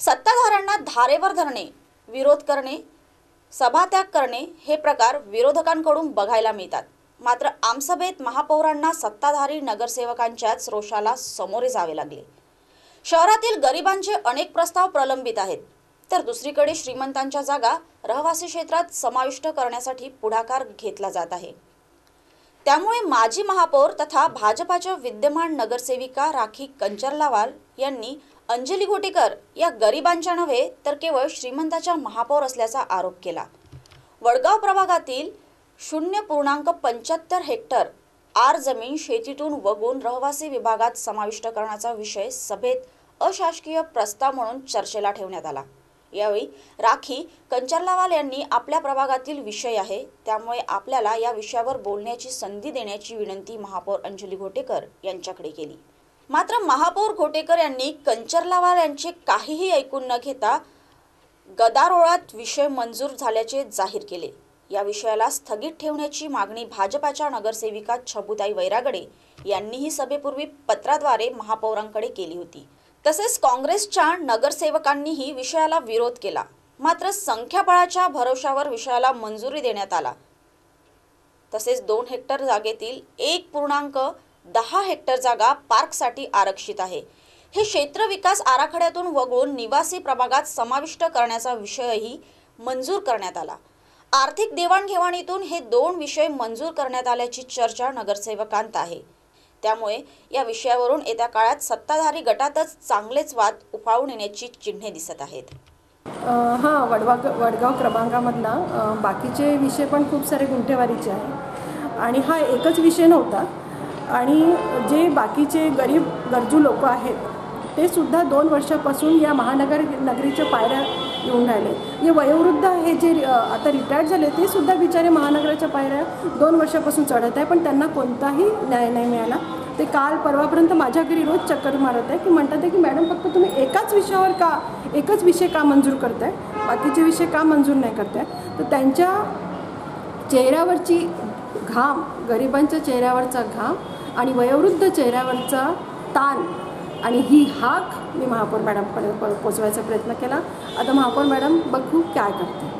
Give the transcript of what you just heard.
सत्ताधाऱ्यांना धारेवर धरणे विरोध करणे सभात्याग करणे हे प्रकार विरोधकांकडून बघायला मिळतात. मात्र आमसभेत महापौरांना सत्ताधारी नगरसेवकांच्याच रोषाला सामोरे जावे लागले. शहरातील गरिबांचे अनेक प्रस्ताव प्रलंबित आहेत. तर दुसरीकडे श्रीमंतांच्या जागा रहिवासी क्षेत्रात समाविष्ट करण्यासाठी पुढाकार घेतला जात आहे. त्यामुळे माजी महापौर तथा भाजपाच्या विद्यमान नगरसेविका राखी कंचरलावाल यांनी अंजली घोटेकर या गरिबांच्या नव्हे तर केवळ श्रीमंताच्या महापौर असल्याचा आरोप केला. वडगाव प्रभागातील शून्य पूर्णांक पंच्याहत्तर हेक्टर आर जमीन शेतीतून वगून रहिवासी विभागात समाविष्ट करण्याचा विषय सभेत अशासकीय प्रस्ताव म्हणून चर्चेला ठेवण्यात आला. यावेळी राखी कंचरलावाल यांनी आपल्या प्रभागातील विषय आहे. त्यामुळे आपल्याला या विषयावर बोलण्याची संधी देण्याची विनंती महापौर अंजली घोटेकर यांच्याकडे केली. मात्र महापौर घोटेकर यांनी कंचरलावाल यांचे काहीही ऐकून न घेता गदारोळात विषय मंजूर झाल्याचे जाहीर केले. या विषयाला स्थगित ठेवण्याची मागणी भाजपाच्या नगरसेविका छबुताई वैरागडे यांनीही सभेपूर्वी पत्राद्वारे महापौरांकडे केली होती. तसेच काँग्रेसच्या नगरसेवकांनीही विषयाला विरोध केला. मात्र संख्याबळाच्या भरोशावर विषयाला मंजुरी देण्यात आला. तसेच दोन हेक्टर जागेतील एक पूर्णांक दहा हेक्टर जागा पार्कसाठी आरक्षित आहे. हे क्षेत्र विकास आराखड्यातून वगळून निवासी प्रभागात समाविष्ट करण्याचा विषयही मंजूर करण्यात आला. आर्थिक देवाणघेवाणीतून हे दोन विषय मंजूर करण्यात आल्याची चर्चा नगरसेवकांत आहे. त्यामुळे या विषयावरून येत्या काळात सत्ताधारी गटातच चांगलेच वाद उफाळून येण्याची चिन्हे दिसत आहेत. हां वडवा वडगाव क्रमांकामधला बाकीचे विषय पण खूप सारे गुंठेवारीचे आहे आणि हा एकच विषय नव्हता. आणि जे बाकीचे गरीब गरजू लोक आहेत ते सुद्धा दोन वर्षापासून या महानगर नगरीच्या पायऱ्या येऊन राहिले. जे वयोवृद्ध हे जे आता रिटायर्ड झाले ते सुद्धा बिचारे महानगराच्या पायऱ्या दोन वर्षापासून चढत आहे. पण त्यांना कोणताही न्याय नाही मिळाला. ते काल परवापर्यंत माझ्या घरी रोज चक्कर मारत आहे. की म्हणतात आहे की मॅडम फक्त तुम्ही एकाच विषयावर का एकच विषय का मंजूर करताय? बाकीचे विषय का मंजूर नाही करताय? तर त्यांच्या चेहऱ्यावरची घाम गरिबांच्या चेहऱ्यावरचा घाम आणि वयोवृद्ध चेहऱ्यावरचा ताण आणि ही हाक मी महापौर मॅडमकडे पोचवायचा प्रयत्न केला. आता महापौर मॅडम बघू काय करते